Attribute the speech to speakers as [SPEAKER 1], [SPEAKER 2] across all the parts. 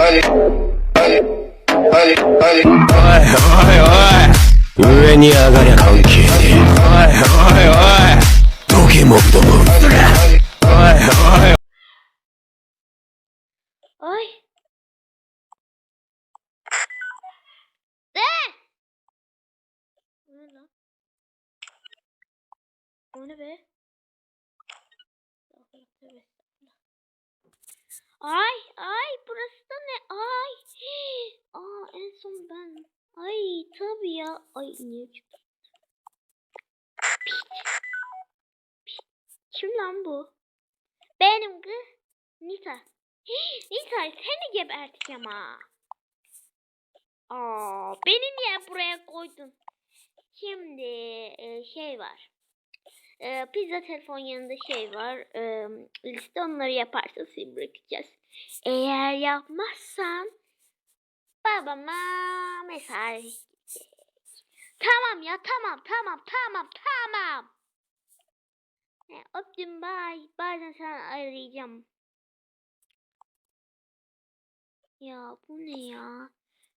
[SPEAKER 1] おいおいおい上に上がりゃ関係ねえおいおいおいどけもっともおいおい
[SPEAKER 2] Ay. De! O ne lan? O Ay ay burası da ne? Ay. Aa en son ben. Ay tabii ya. Ay niye çıktı? Kim lan bu? Benim kız. Nita. Nisa seni geberteceğim ha. Aa, beni niye buraya koydun? Şimdi e, şey var. E, pizza telefon yanında şey var. E, liste onları yaparsa seni bırakacağız. Eğer yapmazsan babama mesaj. Tamam ya tamam tamam tamam tamam. Öptüm bye. Bazen sana arayacağım. Ya bu ne ya?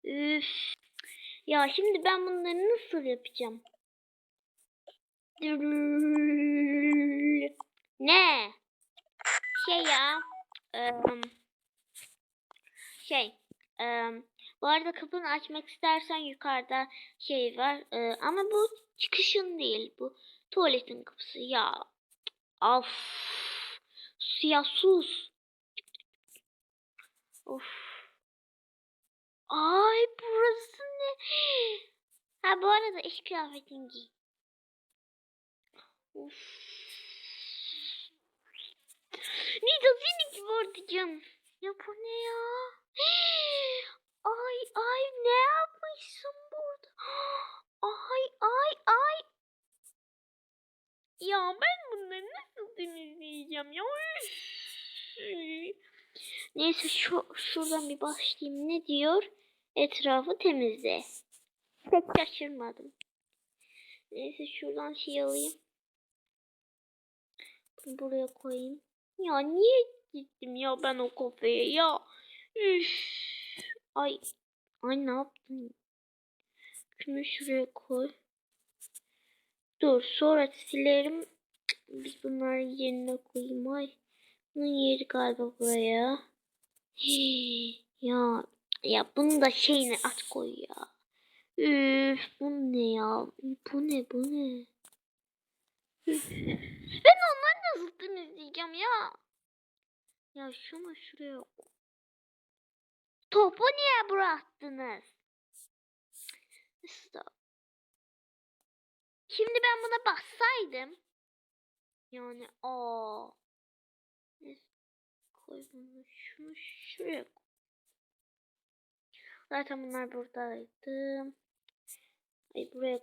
[SPEAKER 2] Üf. Ya şimdi ben bunları nasıl yapacağım? Ne? Şey ya. em, şey. em, bu arada kapını açmak istersen yukarıda şey var. ama bu çıkışın değil. Bu tuvaletin kapısı. Ya. Of. Ya sus. Of. Ay burası ne? Ha bu arada iş kıyafetin giy. Of. Nida seni gibi örteceğim. Ya bu ne ya? Ay ay ne yapmışsın burada? Ay ay ay. Ya ben bunları nasıl temizleyeceğim ya? Neyse şu şuradan bir başlayayım. Ne diyor? Etrafı temizle. Pek şaşırmadım. Neyse şuradan şey alayım. Buraya koyayım. Ya niye gittim ya ben o kafeye ya? Üf. Ay. Ay ne yaptın? Şunu şuraya koy. Dur sonra silerim. Biz bunları yerine koyayım. Ay. Bunun yeri galiba buraya. Hii, ya ya bunu da şeyine at koy ya. Üf bu ne ya? Bu ne bu ne? Ben onları nasıl temizleyeceğim ya? Ya şunu şuraya. Topu niye bıraktınız? Stop. Şimdi ben buna bassaydım. Yani. Neyse, Koy bunu şunu şuraya koy. Zaten bunlar buradaydı. Ay buraya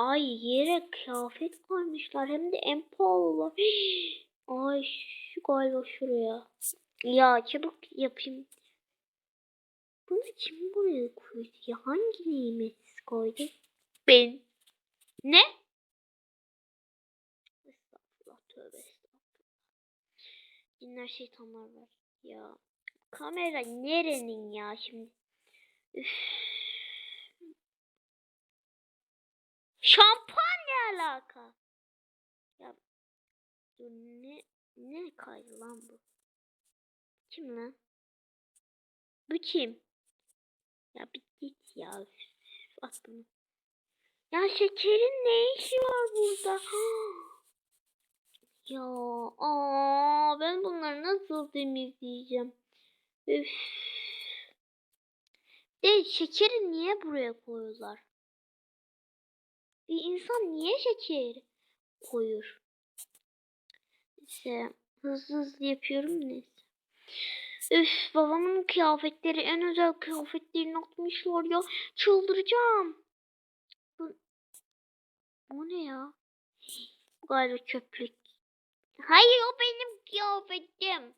[SPEAKER 2] Ay yere kıyafet koymuşlar hem de en pahalı. Ay şu galiba şuraya. Ya çabuk yapayım. Bunu kim buraya koydu ya? Hangi nimetsiz koydu? Ben. Ne? Estağfurullah tövbe estağfurullah. Şeytanlar var. Ya kamera nerenin ya şimdi? Üf. Şampuan ne alaka? Ya ne ne kaydı lan bu? Kim lan? Bu kim? Ya bir git ya. At bunu. Ya şekerin ne işi var burada? Ya aa ben bunları nasıl temizleyeceğim? Üf. De şekeri niye buraya koyuyorlar? Bir insan niye şeker koyur? Neyse hızlı hızlı yapıyorum neyse. Üf babamın kıyafetleri en özel kıyafetlerini atmışlar ya. Çıldıracağım. Bu, bu ne ya? Galiba çöplük. Hayır o benim kıyafetim.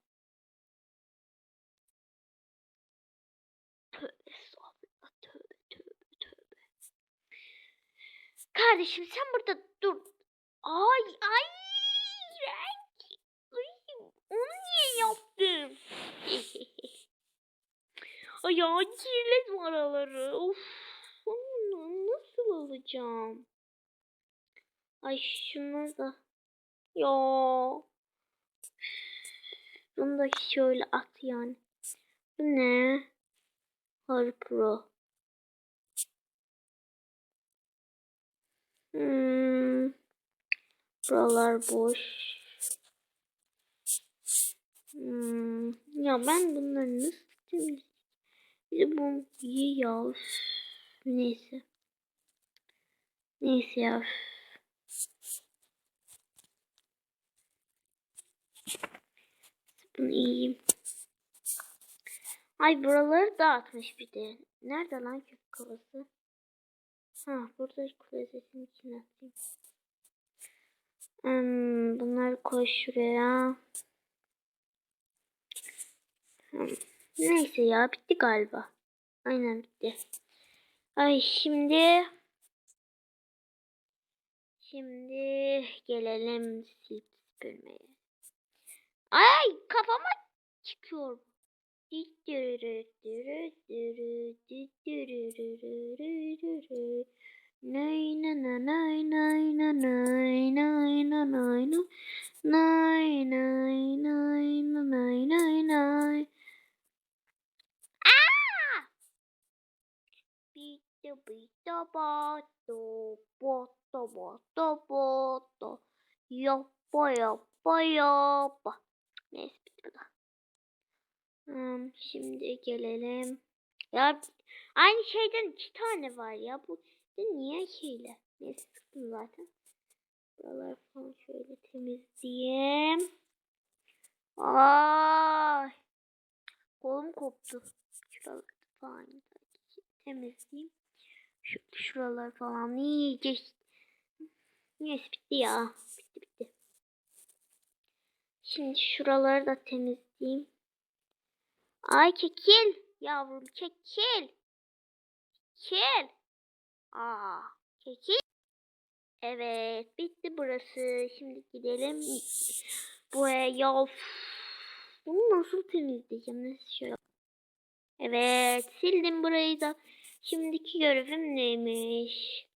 [SPEAKER 2] Tövbe estağfurullah tövbe tövbe tövbe. Kardeşim sen burada dur. Ay ay. Ay, onu niye yaptın? Ay ya kirlet araları. Of. Onu nasıl alacağım? Ay şunu da. Ya. Bunu da şöyle at yani. Bu ne? Harpro. Hmm. Buralar boş. Hmm. Ya ben bunları nasıl temizleyeceğim? Bir bu iyi ya. Neyse. Neyse ya. Bunu iyiyim. Ay buraları dağıtmış bir de. Nerede lan kök kovası? Ha burada klozetin içine atayım. Hmm, bunları koy şuraya. Hmm, Neyse ya bitti galiba. Aynen bitti. Ay şimdi şimdi gelelim silip süpürmeye. Ay kafama çıkıyor. ティトゥルトゥルルティトゥルルルルルビトビトボトボトボトボットよっぽよっぽよっぽ。Hmm, şimdi gelelim. Ya aynı şeyden iki tane var ya. Bu niye şeyle? Neyse sıktım zaten. Buraları falan şöyle temizleyeyim. Ay. Kolum koptu. Şuraları falan temizleyeyim. Şu, şuralar falan iyice. Neyse bitti ya. Bitti bitti. Şimdi şuraları da temizleyeyim. Ay çekil. Yavrum çekil. Çekil. Aa, çekil. Evet bitti burası. Şimdi gidelim. Buraya ya. Bunu nasıl temizleyeceğim? Nasıl şöyle. Evet sildim burayı da. Şimdiki görevim neymiş?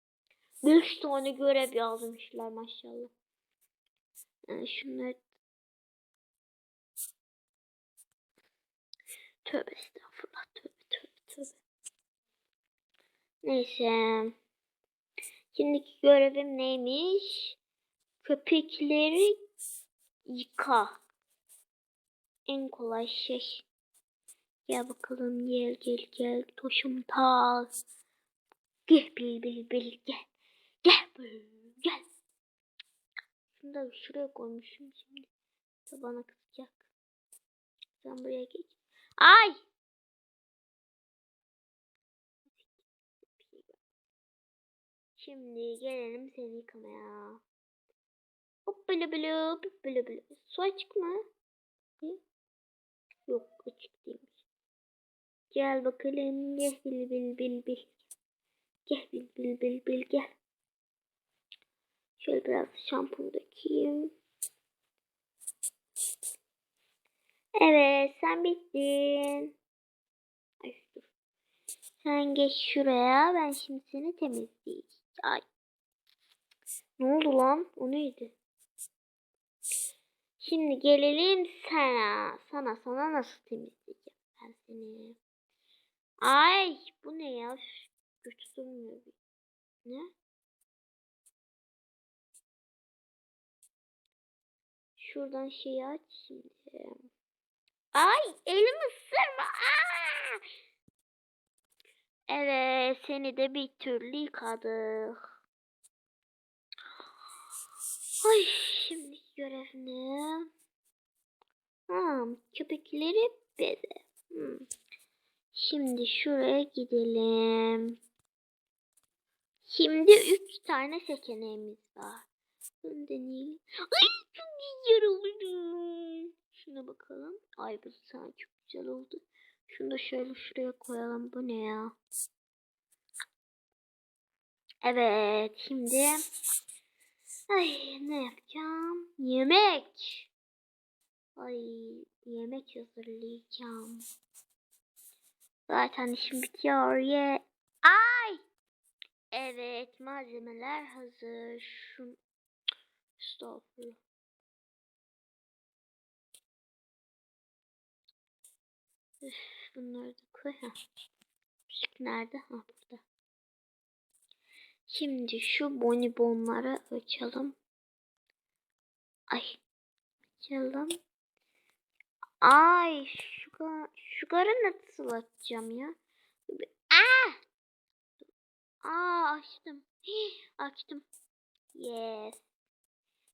[SPEAKER 2] 5 tane görev yazmışlar maşallah. Yani şunları Tövbe estağfurullah. Tövbe tövbe tövbe. Neyse. Şimdiki görevim neymiş? Köpekleri yıka. En kolay şey. Gel bakalım gel gel gel. Toşum ta. Gel bil bil bil gel. Gel bil, gel. Şunu da şuraya koymuşum şimdi. Bana kızacak. Sen buraya geç. Ay! Şimdi gelelim seni yıkamaya. Hop bile bile hop bile. Su açık mı? Yok açık değilmiş. Gel bakalım gel bil bil bil bil. Gel bil bil bil bil gel. Şöyle biraz şampuan dökeyim. Evet sen bittin. Sen geç şuraya ben şimdi seni temizleyeceğim. Ay. Ne oldu lan? O neydi? Şimdi gelelim sana. Sana sana nasıl temizleyeceğim ben seni. Ay bu ne ya? Bir. Ne? Şuradan şeyi aç şimdi. Ay elimi ısırma. Aa! Evet seni de bir türlü yıkadık. Ay şimdi görev ne? Ha, köpekleri beze. Hmm. Şimdi şuraya gidelim. Şimdi üç tane seçeneğimiz var. Bunu deneyelim. Ay çok güzel. Şuna bakalım. Ay bu çok güzel oldu. Şunu da şöyle şuraya koyalım. Bu ne ya? Evet şimdi ay ne yapacağım? Yemek. Ay yemek hazırlayacağım. Zaten işim bitiyor. Ye. Ay! Evet malzemeler hazır. Şu... Estağfurullah. Bunları da koy. Ha. Müzik nerede? Ha burada. Şimdi şu bonibonları açalım. Ay. Açalım. Ay şu şugarı nasıl açacağım ya? Aa! Aa açtım. Hii, açtım. Yes.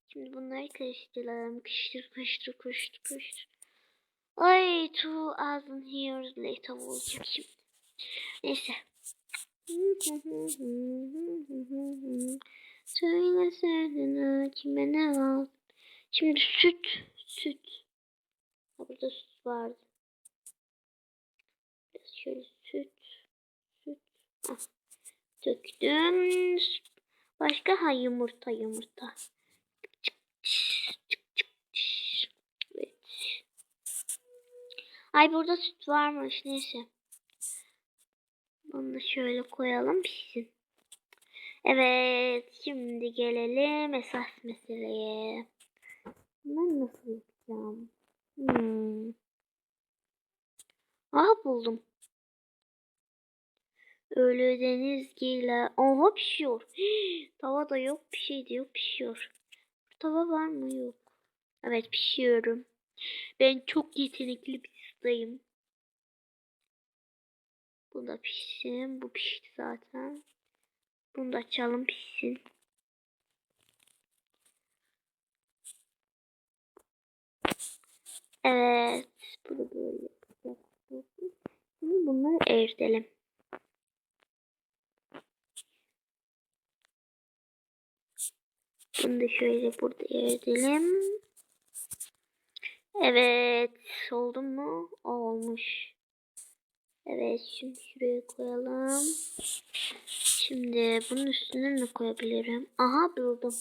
[SPEAKER 2] Şimdi bunları karıştıralım. Kıştır kıştır kıştır kıştır. Ay two thousand years later olacak şimdi. Neyse. Söyle serdin kime ne var? Şimdi süt. Süt. Ha, burada süt vardı. Biraz şöyle süt. Süt. Ah. Döktüm. Başka ha yumurta yumurta. Evet. Ay burada süt varmış neyse. Bunu şöyle koyalım pişsin. Evet şimdi gelelim esas meseleye. Ben nasıl yapacağım? Hmm. Aha buldum. Ölü deniz gile. Aha pişiyor. Tava da yok bir şey yok pişiyor. Tava var mı yok. Evet pişiyorum. Ben çok yetenekli bir ustayım. Bu da pişsin. Bu pişti zaten. Bunu da açalım pişsin. Evet. Bunu böyle yapacağız. Şimdi bunları eritelim. Bunu da şöyle burada eritelim. Evet. Oldu mu? Olmuş. Evet. Şimdi şuraya koyalım. Şimdi bunun üstüne ne koyabilirim? Aha buldum.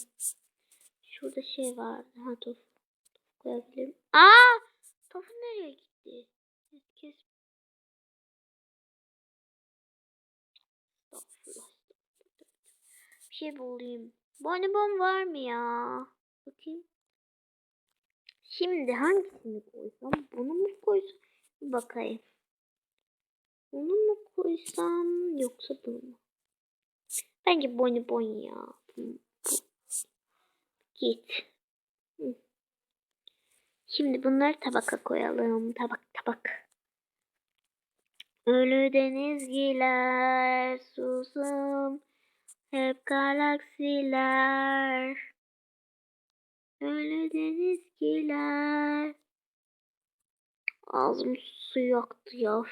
[SPEAKER 2] Şurada şey vardı. Ha dur. Koyabilirim. Aa! Tofu nereye gitti? Kes. Bir şey bulayım. Bonibon var mı ya? Bakayım. Şimdi hangisini koysam? Bunu mu koysam? Bir bakayım. Bunu mu koysam yoksa bunu mu? Bence bonibon ya. Bu, bu. Git. Şimdi bunları tabaka koyalım. Tabak tabak. Ölü denizgiler susum. Hep galaksiler. Ölü denizgiler. Ağzım su yaktı ya.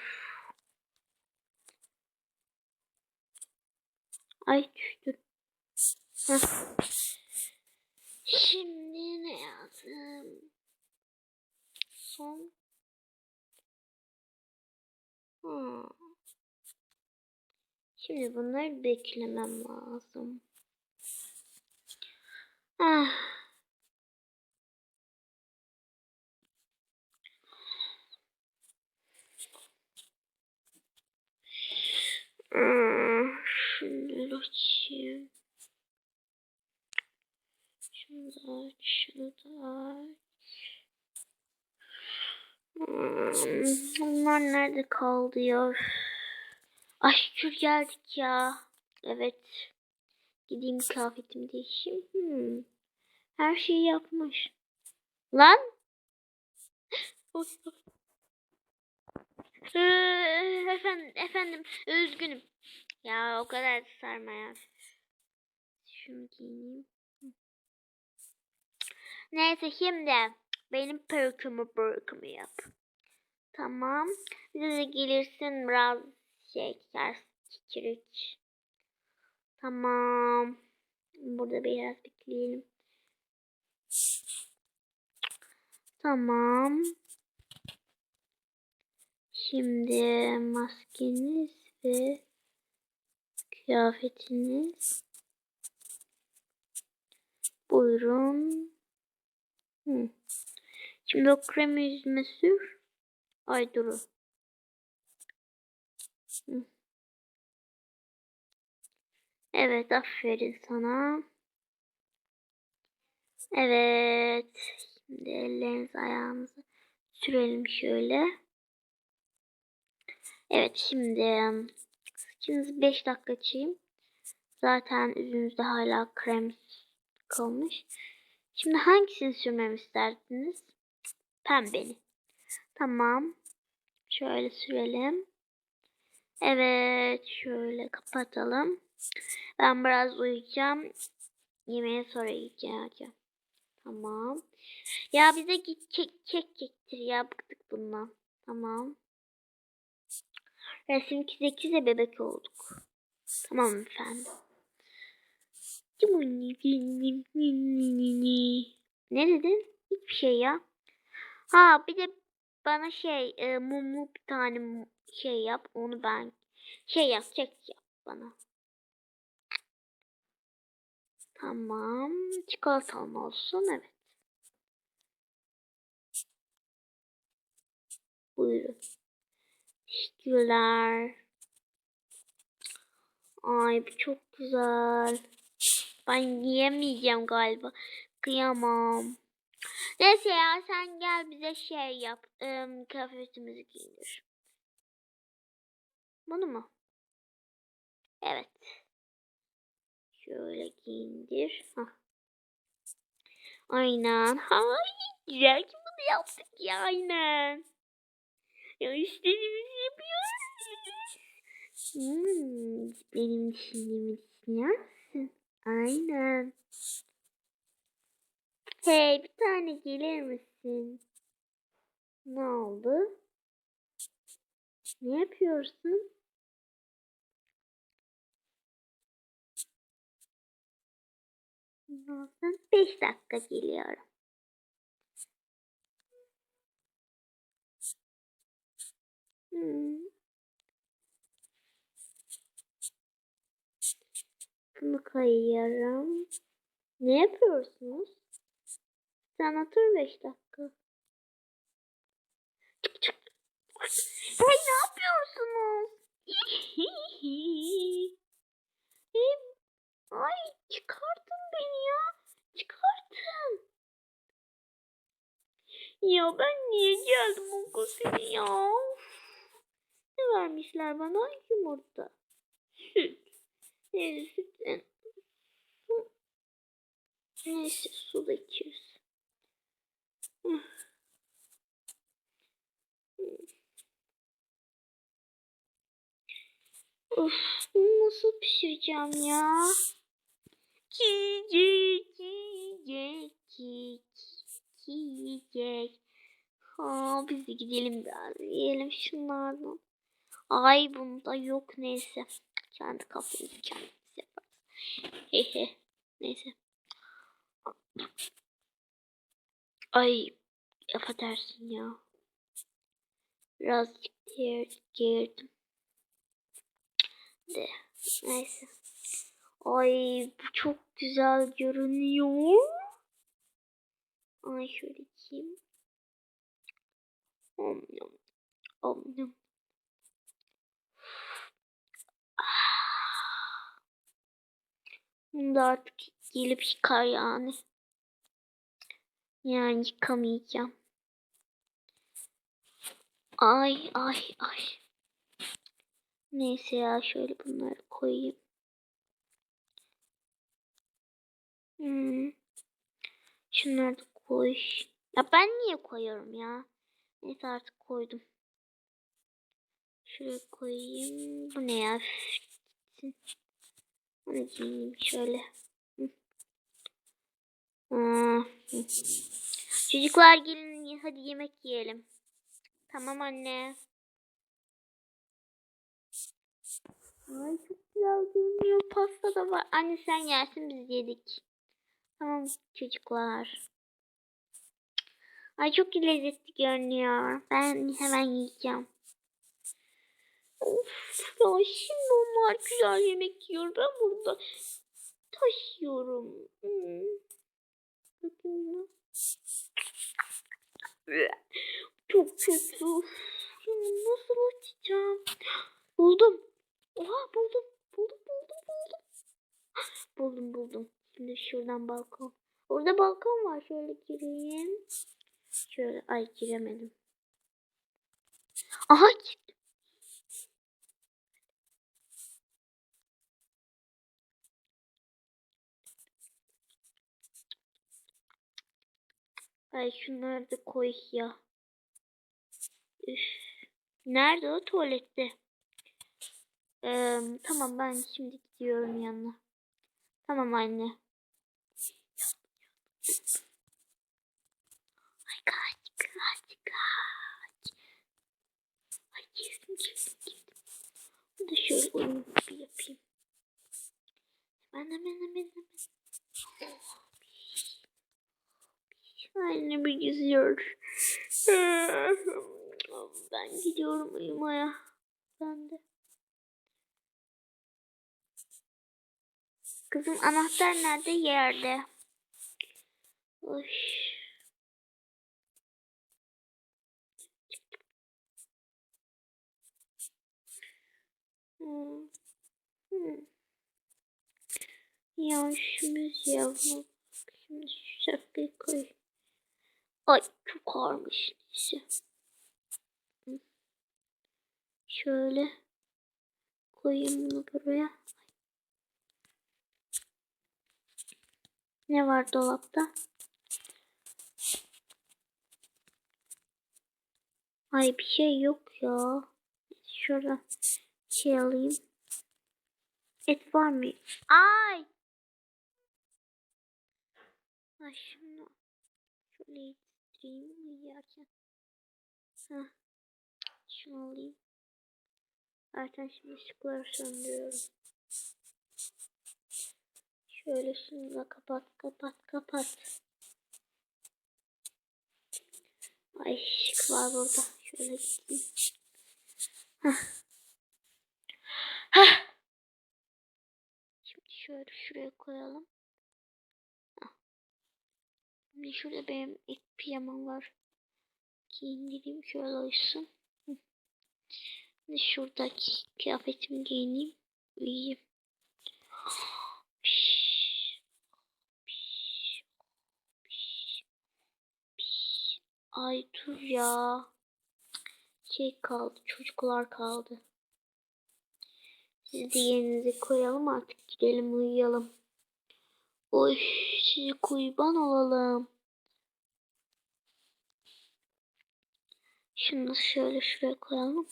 [SPEAKER 2] Ay düştü. Şimdi ne yazdım? Son. Şimdi bunları beklemem lazım. Ah. Şunları açayım. Şunu da aç, şunu da aç. Bunlar nerede kaldı ya? Ay şükür geldik ya. Evet. Gideyim kıyafetimi değişeyim. Hmm. Her şeyi yapmış. Lan. Efendim, efendim üzgünüm. Ya o kadar da sarma ya. Şunu giyeyim. Neyse şimdi benim perkümü perkümü yap. Tamam. Bize gelirsin biraz şey ters kikirik. Tamam. Burada biraz bekleyelim. Tamam. Şimdi maskeniz ve kıyafetiniz. Buyurun. Hı. Şimdi o kremi yüzüme sür. Ay duru. Evet aferin sana. Evet. Şimdi ellerinizi ayağınızı sürelim şöyle. Evet şimdi saçınızı 5 dakika açayım. Zaten yüzünüzde hala krem kalmış. Şimdi hangisini sürmemi isterdiniz? Pembeni. Tamam. Şöyle sürelim. Evet. Şöyle kapatalım. Ben biraz uyuyacağım. Yemeğe sonra yiyeceğim. Tamam. Ya bize git kek, kek getir ya. Bıktık bundan. Tamam. Resim kize bebek olduk. Tamam efendim. Ne dedin? Hiçbir şey ya. Ha bir de bana şey e, mumlu bir tane şey yap. Onu ben şey yap kek yap bana. Tamam. Çikolatalı mı olsun? Evet. Buyurun. Teşekkürler. Ay bu çok güzel. Ben yiyemeyeceğim galiba. Kıyamam. Neyse ya sen gel bize şey yap. Im, kıyafetimizi giydir. Bunu mu? Evet. Şöyle giyindir. Hah. Aynen. Hay güzel ki bunu yaptık ya aynen. Ya istediğimizi yapıyoruz. Hmm, benim düşündüğümü düşünüyor musun? Aynen. Hey bir tane gelir misin? Ne oldu? Ne yapıyorsun? Ne olsun? Beş dakika geliyorum. Bunu koyuyorum. Ne yapıyorsunuz? Sen otur beş dakika. Çık çık. Hey ne yapıyorsunuz? Ay çıkartın beni ya. Çıkartın. Ya ben niye geldim o kafeye ya? Ne vermişler bana? Yumurta. Süt. Neyse sütten. Su. Neyse su da içiyoruz. Hı. Of, bunu nasıl pişireceğim ya? Çiçek, çiçek, çiçek, çiçek. Ha, biz de gidelim biraz yiyelim şunlardan. Ay bunda yok neyse. Kendi kafamızı kendimiz yaparız. Hehe. Neyse. Ay affedersin ya. Birazcık yer girdim. De. Neyse. Ay bu çok güzel görünüyor. Ay şöyle içeyim. Om yum. Om yum. Bunu da artık gelip yıkar yani. Yani yıkamayacağım. Ay ay ay. Neyse ya şöyle bunları koyayım. Hmm. Şunları da koy. Ya ben niye koyuyorum ya? Neyse artık koydum. Şuraya koyayım. Bu ne ya? Şöyle. Çocuklar gelin hadi yemek yiyelim. Tamam anne. Ay çok güzel görünüyor. Pasta da var. Anne sen yersin biz yedik. Tamam çocuklar. Ay çok lezzetli görünüyor. Ben hemen yiyeceğim. Of ya şimdi onlar güzel yemek yiyor. Ben burada taşıyorum. Hmm. Bakayım ya. Çok kötü. Ya nasıl açacağım? Buldum. Oha buldum. Buldum buldum buldum. buldum buldum. Şimdi şuradan balkon. Orada balkon var. Şöyle gireyim. Şöyle ay giremedim. Aha Ay şunları da koy ya. Üf. Nerede o tuvalette? Ee, tamam ben şimdi gidiyorum yanına. Tamam anne. Ay kaç kaç kaç. Ay girdim girdim girdim. Bir de şöyle oyun bir yapayım. Hemen hemen hemen hemen. Anne bir geziyor. Ben gidiyorum uyumaya. Ben de. Kızım anahtar nerede? Yerde. Oy. Hmm. Hmm. Ya şu yavrum. Şimdi şu şapkayı koy. Ay çok ağırmış. Neyse. Şöyle koyayım bunu buraya. Ne var dolapta? Ay bir şey yok ya. Şurada şey alayım. Et var mı? Ay! Ay ittireyim uyuyarken. Heh. Şunu alayım. Zaten şimdi ışıkları söndürüyorum. Şöyle şunu da kapat kapat kapat. Ay ışık var burada. Şöyle gideyim. Heh. Heh. Şimdi şöyle şuraya koyalım. Şimdi şurada benim ilk pijamam var. Giyindireyim şöyle. Hı. Şimdi şuradaki kıyafetimi giyineyim. Uyuyayım. Ay dur ya. Şey kaldı. Çocuklar kaldı. Siz de yerinize koyalım artık. Gidelim uyuyalım. Oy sizi kurban olalım. Şunu şöyle şuraya koyalım.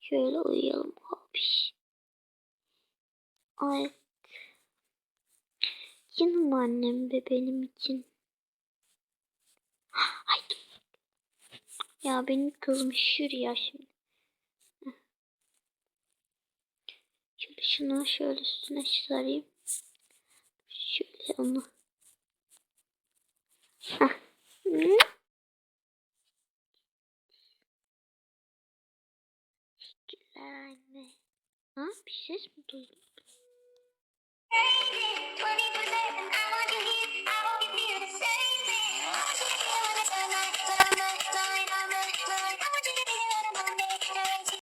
[SPEAKER 2] Şöyle uyuyalım abi. Ay. Canım annem be benim için. Ay. Ya benim kızım üşür ya şimdi. Şöyle şunu şöyle üstüne sarayım onu. Heh. Teşekkürler anne. Ha bir ses mi duydum?